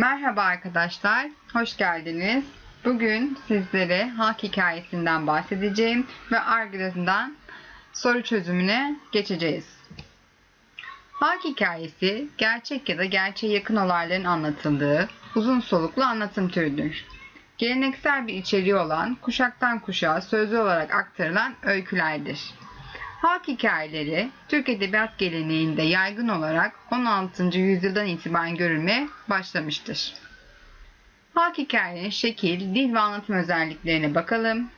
Merhaba arkadaşlar, hoş geldiniz. Bugün sizlere halk hikayesinden bahsedeceğim ve ardından soru çözümüne geçeceğiz. Halk hikayesi, gerçek ya da gerçeğe yakın olayların anlatıldığı uzun soluklu anlatım türüdür. Geleneksel bir içeriği olan, kuşaktan kuşağa sözlü olarak aktarılan öykülerdir. Halk hikayeleri Türk edebiyat geleneğinde yaygın olarak 16. yüzyıldan itibaren görülmeye başlamıştır. Halk hikayelerinin şekil, dil ve anlatım özelliklerine bakalım.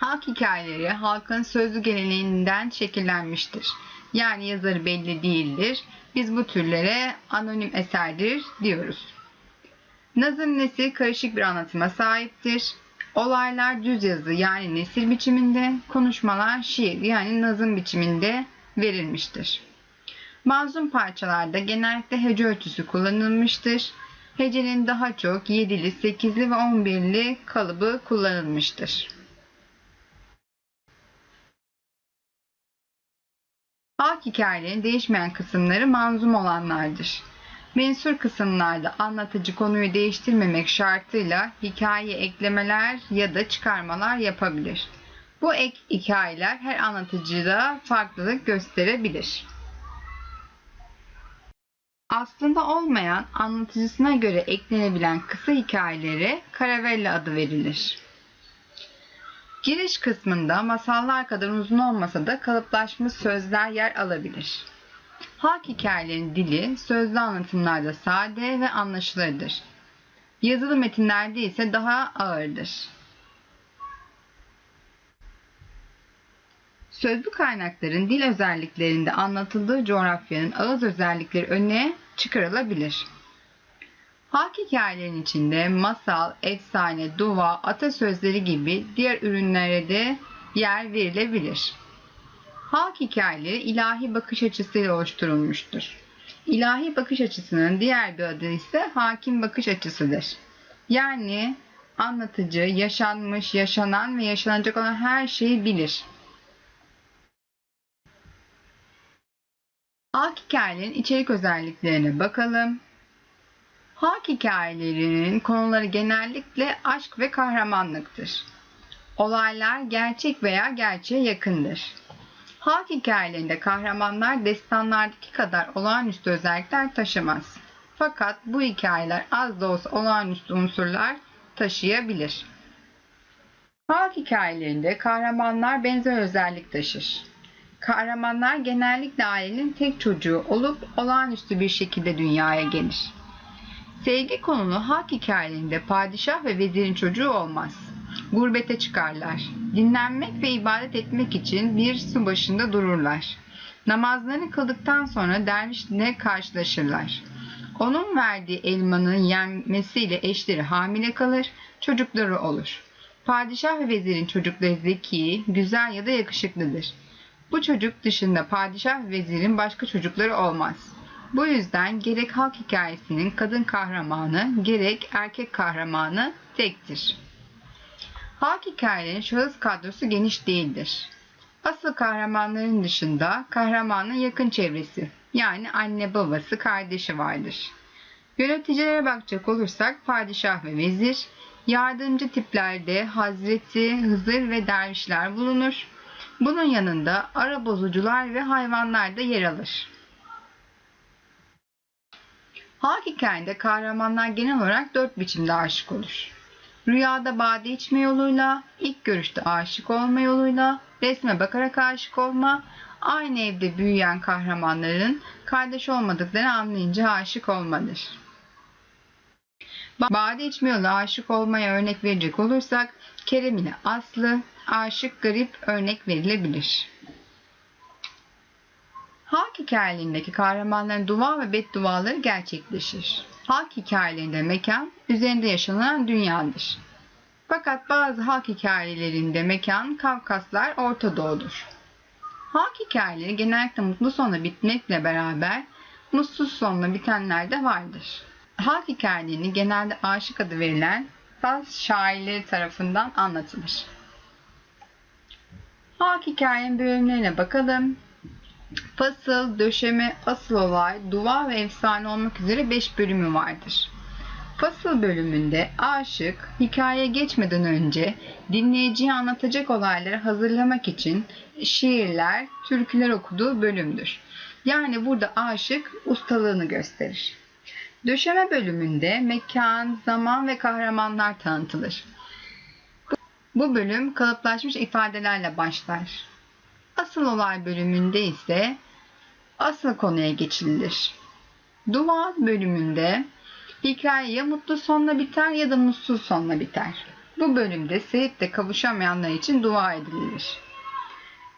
Halk hikayeleri halkın sözlü geleneğinden şekillenmiştir. Yani yazarı belli değildir. Biz bu türlere anonim eserdir diyoruz. Nazım nesli karışık bir anlatıma sahiptir. Olaylar düz yazı yani nesir biçiminde, konuşmalar şiir yani nazım biçiminde verilmiştir. Manzum parçalarda genellikle hece ölçüsü kullanılmıştır. Hecenin daha çok 7'li, 8'li ve 11'li kalıbı kullanılmıştır. Halk hikayelerinin değişmeyen kısımları manzum olanlardır. Mensur kısımlarda anlatıcı konuyu değiştirmemek şartıyla hikaye eklemeler ya da çıkarmalar yapabilir. Bu ek hikayeler her anlatıcıda farklılık gösterebilir. Aslında olmayan anlatıcısına göre eklenebilen kısa hikayelere karavella adı verilir. Giriş kısmında masallar kadar uzun olmasa da kalıplaşmış sözler yer alabilir. Halk hikayelerinin dili sözlü anlatımlarda sade ve anlaşılırdır. Yazılı metinlerde ise daha ağırdır. Sözlü kaynakların dil özelliklerinde anlatıldığı coğrafyanın ağız özellikleri öne çıkarılabilir. Halk hikayelerinin içinde masal, efsane, dua, atasözleri gibi diğer ürünlere de yer verilebilir. Halk hikayeleri ilahi bakış açısıyla oluşturulmuştur. İlahi bakış açısının diğer bir adı ise hakim bakış açısıdır. Yani anlatıcı yaşanmış, yaşanan ve yaşanacak olan her şeyi bilir. Halk hikayelerinin içerik özelliklerine bakalım. Halk hikayelerinin konuları genellikle aşk ve kahramanlıktır. Olaylar gerçek veya gerçeğe yakındır. Halk hikayelerinde kahramanlar destanlardaki kadar olağanüstü özellikler taşımaz. Fakat bu hikayeler az da olsa olağanüstü unsurlar taşıyabilir. Halk hikayelerinde kahramanlar benzer özellik taşır. Kahramanlar genellikle ailenin tek çocuğu olup olağanüstü bir şekilde dünyaya gelir. Sevgi konulu halk hikayelerinde padişah ve vezirin çocuğu olmaz. Gurbete çıkarlar. Dinlenmek ve ibadet etmek için bir su başında dururlar. Namazlarını kıldıktan sonra dervişle karşılaşırlar. Onun verdiği elmanın yenmesiyle eşleri hamile kalır, çocukları olur. Padişah ve vezirin çocukları zeki, güzel ya da yakışıklıdır. Bu çocuk dışında padişah ve vezirin başka çocukları olmaz. Bu yüzden gerek halk hikayesinin kadın kahramanı gerek erkek kahramanı tektir. Halk hikayelerinin şahıs kadrosu geniş değildir. Asıl kahramanların dışında kahramanın yakın çevresi yani anne babası kardeşi vardır. Yöneticilere bakacak olursak padişah ve vezir, yardımcı tiplerde Hazreti Hızır ve dervişler bulunur. Bunun yanında ara bozucular ve hayvanlar da yer alır. Halk hikayende kahramanlar genel olarak dört biçimde aşık olur. Rüyada bade içme yoluyla, ilk görüşte aşık olma yoluyla, resme bakarak aşık olma, aynı evde büyüyen kahramanların kardeş olmadıklarını anlayınca aşık olmadır. Bade içme yolu aşık olmaya örnek verecek olursak, Kerem ile Aslı, aşık garip örnek verilebilir. Halk hikayelerindeki kahramanların dua ve bedduaları gerçekleşir. Halk hikayelerinde mekan, üzerinde yaşanan dünyadır. Fakat bazı halk hikayelerinde mekan Kafkaslar Orta Doğu'dur. Halk hikayeleri genellikle mutlu sonla bitmekle beraber mutsuz sonla bitenler de vardır. Halk hikayelerini genelde aşık adı verilen Fas şairleri tarafından anlatılır. Halk hikayenin bölümlerine bakalım. Fasıl, döşeme, asıl olay, dua ve efsane olmak üzere 5 bölümü vardır. Fasıl bölümünde aşık hikayeye geçmeden önce dinleyiciye anlatacak olayları hazırlamak için şiirler, türküler okuduğu bölümdür. Yani burada aşık ustalığını gösterir. Döşeme bölümünde mekan, zaman ve kahramanlar tanıtılır. Bu bölüm kalıplaşmış ifadelerle başlar. Asıl olay bölümünde ise asıl konuya geçilir. Dua bölümünde hikaye ya mutlu sonla biter ya da mutsuz sonla biter. Bu bölümde seyitle kavuşamayanlar için dua edilir.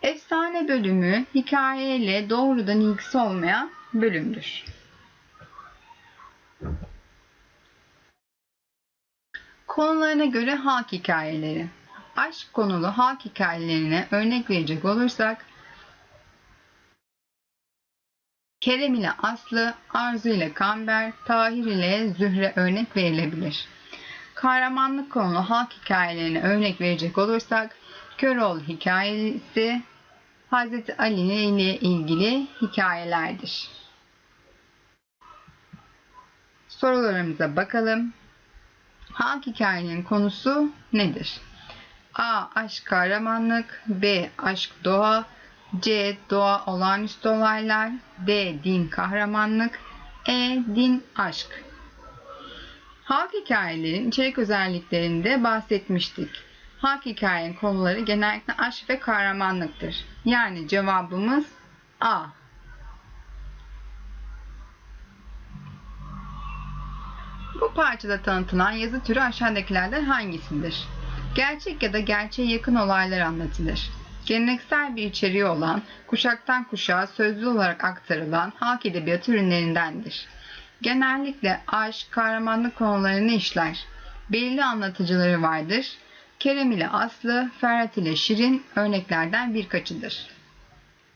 Efsane bölümü hikayeyle doğrudan ilgisi olmayan bölümdür. Konularına göre halk hikayeleri. Aşk konulu halk hikayelerine örnek verecek olursak Kerem ile Aslı, Arzu ile Kamber, Tahir ile Zühre örnek verilebilir. Kahramanlık konulu halk hikayelerine örnek verecek olursak Köroğlu hikayesi Hz. Ali ile ilgili hikayelerdir. Sorularımıza bakalım. Halk hikayenin konusu nedir? A. Aşk kahramanlık B. Aşk doğa C. Doğa olağanüstü olaylar D. Din kahramanlık E. Din aşk Halk hikayelerin içerik özelliklerinde bahsetmiştik. Halk hikayenin konuları genellikle aşk ve kahramanlıktır. Yani cevabımız A. Bu parçada tanıtılan yazı türü aşağıdakilerden hangisidir? Gerçek ya da gerçeğe yakın olaylar anlatılır. Geleneksel bir içeriği olan, kuşaktan kuşağa sözlü olarak aktarılan halk edebiyatı ürünlerindendir. Genellikle aşk, kahramanlık konularını işler. Belli anlatıcıları vardır. Kerem ile Aslı, Ferhat ile Şirin örneklerden birkaçıdır.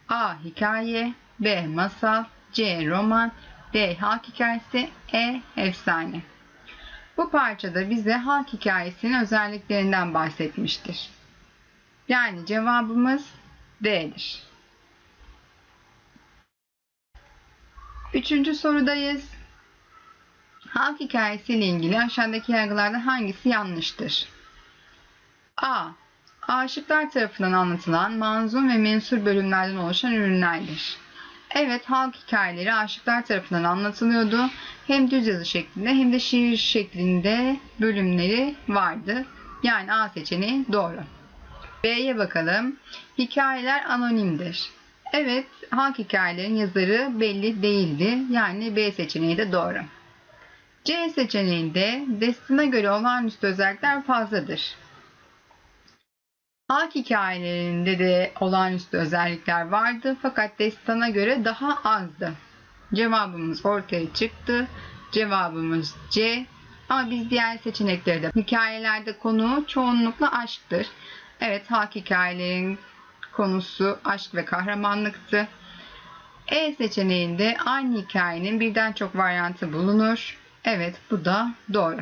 A. Hikaye B. Masal C. Roman D. Halk hikayesi E. Efsane Bu parçada bize halk hikayesinin özelliklerinden bahsetmiştir. Yani cevabımız D'dir. Üçüncü sorudayız. Halk hikayesiyle ilgili aşağıdaki yargılardan hangisi yanlıştır? A. Aşıklar tarafından anlatılan manzum ve mensur bölümlerden oluşan ürünlerdir. Evet, halk hikayeleri aşıklar tarafından anlatılıyordu. Hem düz yazı şeklinde hem de şiir şeklinde bölümleri vardı. Yani A seçeneği doğru. B'ye bakalım. Hikayeler anonimdir. Evet, halk hikayelerin yazarı belli değildi. Yani B seçeneği de doğru. C seçeneğinde destine göre olağanüstü özellikler fazladır. Halk hikayelerinde de olağanüstü özellikler vardı fakat destana göre daha azdı. Cevabımız ortaya çıktı. Cevabımız C. Ama biz diğer seçenekleri de hikayelerde konu çoğunlukla aşktır. Evet halk hikayelerin konusu aşk ve kahramanlıktı. E seçeneğinde aynı hikayenin birden çok varyantı bulunur. Evet bu da doğru.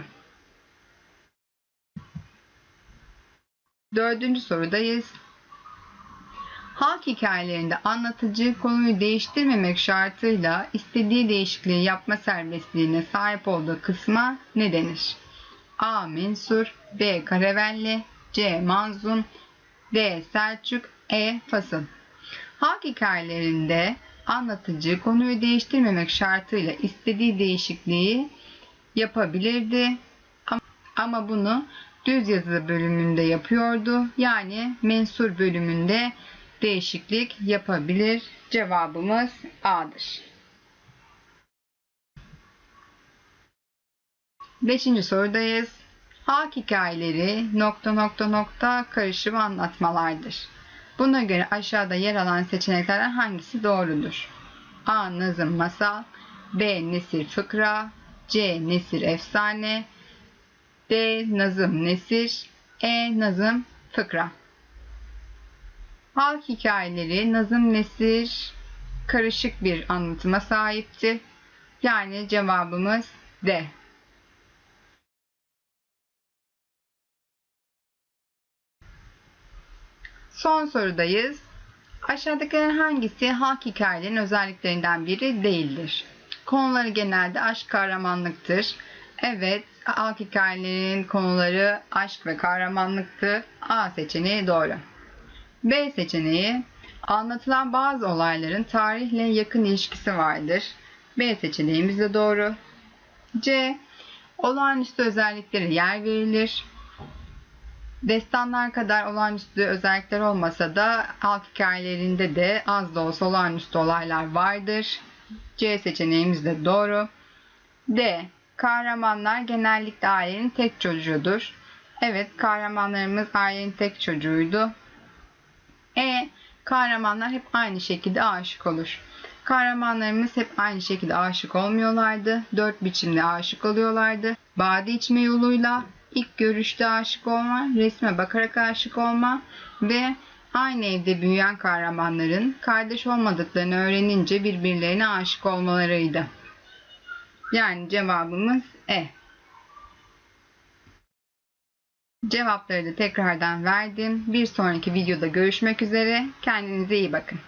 Dördüncü sorudayız. Halk hikayelerinde anlatıcı konuyu değiştirmemek şartıyla istediği değişikliği yapma serbestliğine sahip olduğu kısma ne denir? A. Mensur B. Karavelli C. Manzum D. Selçuk E. Fasıl Halk hikayelerinde anlatıcı konuyu değiştirmemek şartıyla istediği değişikliği yapabilirdi. Ama bunu düz yazı bölümünde yapıyordu. Yani mensur bölümünde değişiklik yapabilir. Cevabımız A'dır. Beşinci sorudayız. Halk hikayeleri nokta nokta nokta karışım anlatmalardır. Buna göre aşağıda yer alan seçeneklerden hangisi doğrudur? A. Nazım masal B. Nesir fıkra C. Nesir efsane D. Nazım nesir E. Nazım fıkra Halk hikayeleri nazım nesir karışık bir anlatıma sahipti. Yani cevabımız D. Son sorudayız. Aşağıdakilerin hangisi halk hikayelerinin özelliklerinden biri değildir? Konuları genelde aşk kahramanlıktır. Evet, halk hikayelerinin konuları aşk ve kahramanlıktı. A seçeneği doğru. B seçeneği anlatılan bazı olayların tarihle yakın ilişkisi vardır. B seçeneğimiz de doğru. C. Olağanüstü özelliklere yer verilir. Destanlar kadar olağanüstü özellikler olmasa da halk hikayelerinde de az da olsa olağanüstü olaylar vardır. C seçeneğimiz de doğru. D. Kahramanlar genellikle ailenin tek çocuğudur. Evet, kahramanlarımız ailenin tek çocuğuydu. E. Kahramanlar hep aynı şekilde aşık olur. Kahramanlarımız hep aynı şekilde aşık olmuyorlardı. Dört biçimde aşık oluyorlardı. Bade içme yoluyla, ilk görüşte aşık olma, resme bakarak aşık olma ve aynı evde büyüyen kahramanların kardeş olmadıklarını öğrenince birbirlerine aşık olmalarıydı. Yani cevabımız E. Cevapları da tekrardan verdim. Bir sonraki videoda görüşmek üzere. Kendinize iyi bakın.